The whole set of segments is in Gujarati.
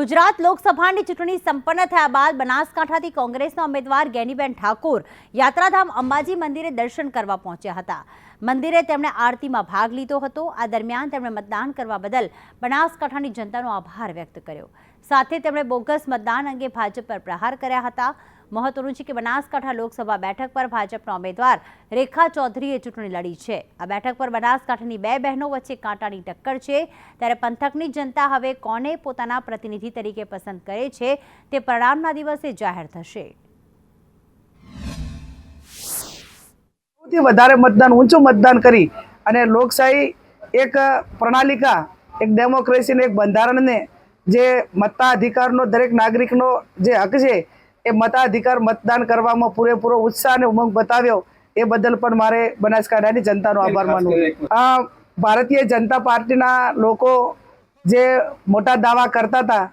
ગુજરાત લોકસભાની ચૂંટણી સંપન્ન થયા બાદ બનાસકાંઠાથી કોંગ્રેસના ઉમેદવાર ગેનીબેન ઠાકોર યાત્રાધામ અંબાજી મંદિરે દર્શન કરવા પહોંચ્યા હતા. મંદિરે તેમણે આરતીમાં ભાગ લીધો હતો. આ દરમિયાન તેમણે મતદાન કરવા બદલ બનાસકાંઠાની જનતાનો આભાર વ્યક્ત કર્યો. સાથે તેમણે બોગસ મતદાન અંગે ભાજપ પર પ્રહાર કર્યા હતા. મહત્વનું છે કે બનાસકાંઠા લોકસભા બેઠક પર ભાજપના ઉમેદવાર રેખા ચૌધરીએ ચૂંટણી લડી છે. આ બેઠક પર બનાસકાંઠાની બે બહેનો વચ્ચે કાંટાની ટક્કર છે. ત્યારે પંથકની જનતા હવે કોને પોતાના પ્રતિનિધિ તરીકે પસંદ કરે છે તે પરિણામના દિવસે જાહેર થશે. સૌથી વધારે મતદાન, ઊંચું મતદાન કરી અને લોકશાહી એક પ્રણાલિકા, એક ડેમોક્રેસીને એક બંધારણને જે મતાધિકારનો દરેક નાગરિકનો જે હક છે એ મતાધિકાર મતદાન કરવામાં પૂરેપૂરો ઉત્સાહ અને ઉમંગ બતાવ્યો એ બદલ પણ મારે બનાસકાંઠાની જનતાનો આભાર માનવો આ ભારતીય જનતા પાર્ટીના લોકો જે મોટા દાવા કરતા હતા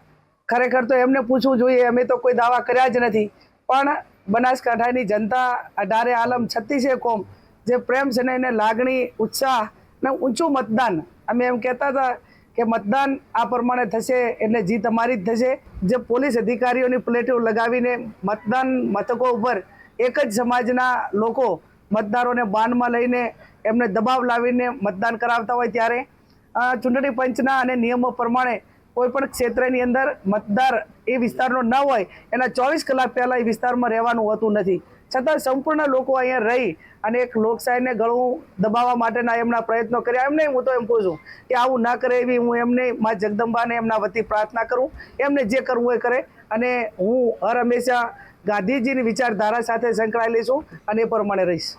ખરેખર તો એમને પૂછવું જોઈએ અમે તો કોઈ દાવા કર્યા જ નથી. પણ બનાસકાંઠાની જનતા અઢારે આલમ છત્રીસે કોમ જે પ્રેમ છે ને એને લાગણી ઉત્સાહ ને ઊંચું મતદાન અમે એમ કહેતા હતા કે મતદાન આ પ્રમાણે થશે એટલે જીત અમારી જ થશે. જે પોલીસ અધિકારીઓની પ્લેટો લગાવીને મતદાન મથકો ઉપર એક જ સમાજના લોકો મતદારોને બાનમાં લઈને એમને દબાવ લાવીને મતદાન કરાવતા હોય ત્યારે ચૂંટણી પંચના અને નિયમો પ્રમાણે કોઈ પણ ક્ષેત્રની અંદર મતદાર એ વિસ્તારનો ન હોય. એના ચોવીસ કલાક પહેલાં એ વિસ્તારમાં રહેવાનું હોતું નથી. છતાં સંપૂર્ણ લોકો અહીંયા રહી અને એક લોકશાહીને ગળું દબાવવા માટેના એમના પ્રયત્નો કર્યા. એમને હું તો એમ કહું છું કે આવું ના કરે એવી હું એમને, મા જગદંબાને એમના વતી પ્રાર્થના કરું. એમને જે કરવું એ કરે. અને હું હર હંમેશા ગાંધીજીની વિચારધારા સાથે સંકળાયેલી છું અને એ પ્રમાણે રહીશ.